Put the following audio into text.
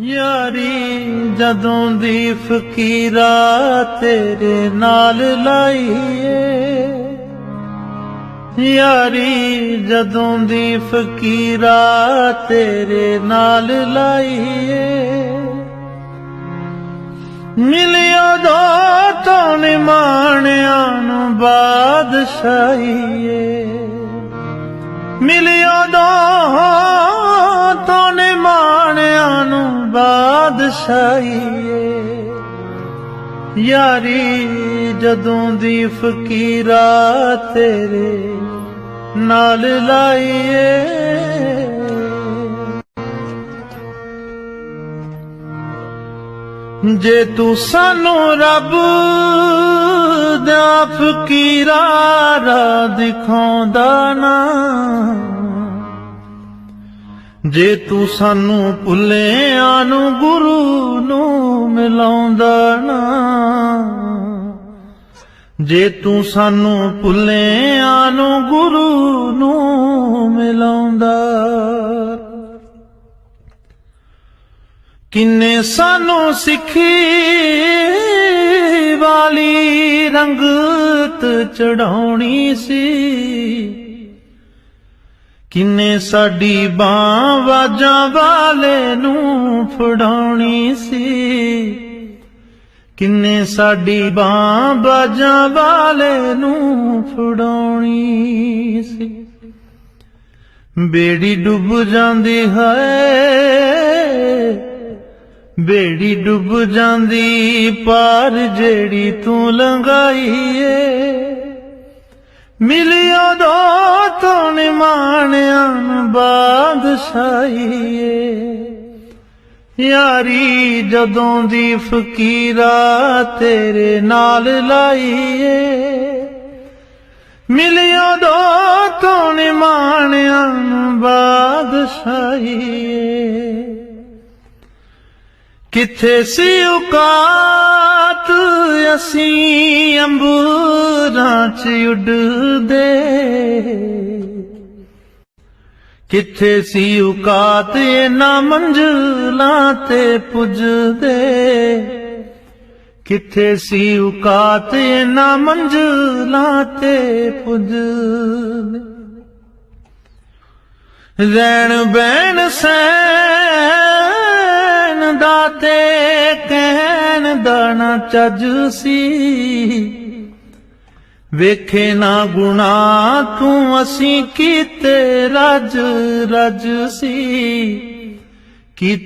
ਯਾਰੀ, ਜਦੋਂ ਦੀ ਫਕੀਰਾ ਤੇਰੇ ਨਾਲ ਲਾਈਏ। ਯਾਰੀ, ਜਦੋਂ ਦੀ ਫਕੀਰਾ ਤੇਰੇ ਨਾਲ ਲਾਈਏ। ਮਿਲਿਆ ਦੋ ਤੋਂ ਨਿਮਾਣਿਆਂ ਨੂੰ ਬਾਦਸ਼ਾਹੀਏ। ਮਿਲਿਆ ਦੋ ਬਾਦਸ਼ਾਹੀਏ ਯਾਰੀ, ਜਦੋਂ ਦੀ ਫਕੀਰਾ ਤੇਰੇ ਨਾਲ ਲਾਈਏ। ਜੇ ਤੂੰ ਸਾਨੂੰ ਰੱਬ ਦਾ ਫਕੀਰਾ ਰਾ ਦਿਖਾਉਂਦਾ ਨਾ ਜੇ ਤੂੰ ਸਾਨੂੰ ਭੁੱਲਿਆਂ ਨੂੰ ਗੁਰੂ ਨੂੰ ਮਿਲਾਉਂਦਾ ਨਾ, ਜੇ ਤੂੰ ਸਾਨੂੰ ਭੁੱਲਿਆਂ ਨੂੰ ਗੁਰੂ ਨੂੰ ਮਿਲਾਉਂਦਾ, ਕਿੰਨੇ ਸਾਨੂੰ ਸਿੱਖੀ ਵਾਲੀ ਰੰਗਤ ਚੜਾਉਣੀ ਸੀ। ਕਿੰਨੇ ਸਾਡੀ ਬਾਂ ਵਾਜਾਂ ਵਾਲੇ ਨੂੰ ਫੜਾਉਣੀ ਸੀ? ਕਿੰਨੇ ਸਾਡੀ ਬਾਂ ਬਾਜਾਂ ਵਾਲੇ ਨੂੰ ਫੜਾਉਣੀ ਸੀ? ਬੇੜੀ ਡੁੱਬ ਜਾਂਦੀ ਹੈ, ਬੇੜੀ ਡੁੱਬ ਜਾਂਦੀ ਪਾਰ ਜਿਹੜੀ ਤੂੰ ਲੰਘਾਈ ਏ। ਮਿਲਿਆ ਨਿਮਾਣਿਆਂ ਬਾਦਸ਼ਾਹੀ ਏ ਯਾਰੀ ਜਦੋਂ ਦੀ ਫਕੀਰਾ ਤੇਰੇ ਨਾਲ ਲਾਈਏ। ਮਿਲਿਓ ਦੋ ਤੋਂ ਨਿਮਾਣਿਆਂ ਨੂੰ ਬਾਦਸ਼ਾਹੀਏ। ਕਿੱਥੇ ਸੀ ਔਕਾਤ? ਅਸੀਂ ਅੰਬੂਰਾਂ ਚ ਉੱਡਦੇ। ਕਿੱਥੇ ਸੀ ਔਕਾਤ ਇਹਨਾਂ ਮੰਜ਼ਲਾਂ ਤੇ ਪੁੱਜਦੇ? ਕਿੱਥੇ ਸੀ ਔਕਾਤ ਇਹਨਾਂ ਮੰਜ਼ਲਾਂ ਤੇ ਪੁੱਜਦੇ? ਰਹਿਣ ਬਹਿਣ ਸੈਨ ਦਾ ਤੇ ਕਹਿਣ ਦਾ ਨਾ ਚੱਜ ਸੀ। ਵੇਖੇ ਨਾ ਗੁਣਾ ਤੂੰ ਅਸੀਂ ਕੀਤੇ ਰਜ ਰਜ ਸੀ ਕੀ